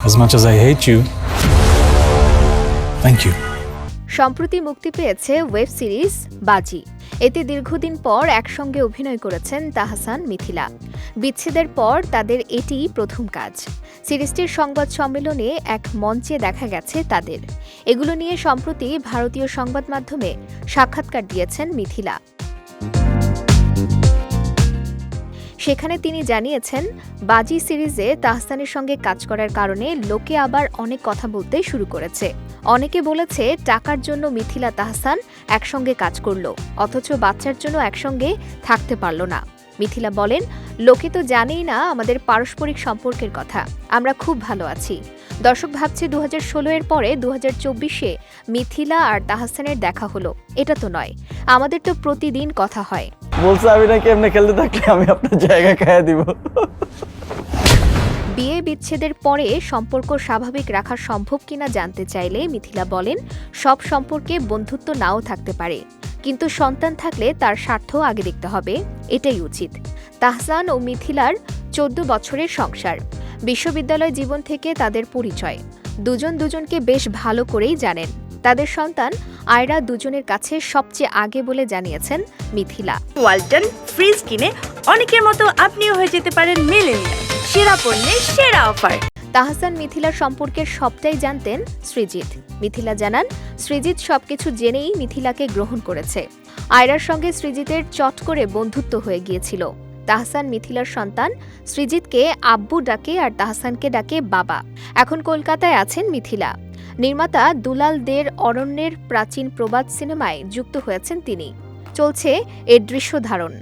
As much as I hate you, thank you. সম্প্রতি মুক্তি পেয়েছে ওয়েব সিরিজ বাজি। এতে দীর্ঘদিন পর একসঙ্গে অভিনয় করেছেন তাহসান মিথিলা। বিচ্ছেদের পর তাদের এটিই প্রথম কাজ। সিরিজটির সংবাদ সম্মেলনে এক মঞ্চে দেখা গেছে তাদের। এগুলো নিয়ে সম্প্রতি ভারতীয় সংবাদ মাধ্যমে সাক্ষাৎকার দিয়েছেন মিথিলা। সেখানে তিনি জানিয়েছেন, বাজি সিরিজে তাহসানের সঙ্গে কাজ করার কারণে লোকে আবার অনেক কথা বলতে শুরু করেছে। অনেকে বলেছে, টাকার জন্য মিথিলা তাহসান একসঙ্গে কাজ করল, অথচ বাচ্চার জন্য একসঙ্গে থাকতে পারল না। মিথিলা বলেন, লোকে তো জানেই না আমাদের পারস্পরিক সম্পর্কের কথা। আমরা খুব ভালো আছি। দর্শক ভাবছে দু হাজার ষোলো এর পরে দু হাজার চব্বিশে মিথিলা আর তাহসানের দেখা হলো। এটা তো নয়। আমাদের তো প্রতিদিন কথা হয়। বলছে আমি নাকি এমনি খেলতে থাকলে আমি আপনার জায়গা খাইয়া দিব। বিয়ে বিচ্ছেদের পরে সম্পর্ক স্বাভাবিক রাখা সম্ভব কিনা জানতে চাইলে মিথিলা বলেন, সব সম্পর্কে বন্ধুত্ব নাও থাকতে পারে, কিন্তু সন্তান থাকলে তার স্বার্থ আগে দেখতে হবে, এটাই উচিত। তাহসান ও মিথিলার চোদ্দ বছরের সংসার, বিশ্ববিদ্যালয় জীবন থেকে তাদের পরিচয়। দুজন দুজনকে বেশ ভালো করেই জানেন। তাদের সন্তান আয়রা দুজনের কাছে সবচেয়ে আগে বলে জানিয়েছেন মিথিলা। ওয়ালটন ফ্রিজ কিনে অনেকের মতো আপনিও হয়ে যেতে পারেন মেলেনিয়া সেরা পণ্যের সেরা অফার। তাহসান মিথিলার সম্পর্কে সবটাই জানতেন সৃজিত। মিথিলা জানান সৃজিত সবকিছু জেনেই মিথিলাকে গ্রহণ করেছে। আয়রার সঙ্গে সৃজিতের চট করে বন্ধুত্ব হয়ে গিয়েছিল। তাহসান মিথিলার সন্তান সৃজিতকে আব্বু ডাকে আর তাহসানকে ডাকে বাবা। এখন কলকাতায় আছেন মিথিলা। নির্মাতা দুলাল দের অরণ্যের প্রাচীন প্রবাদ সিনেমায় যুক্ত হয়েছেন তিনি। চলছে এর দৃশ্য ধারণ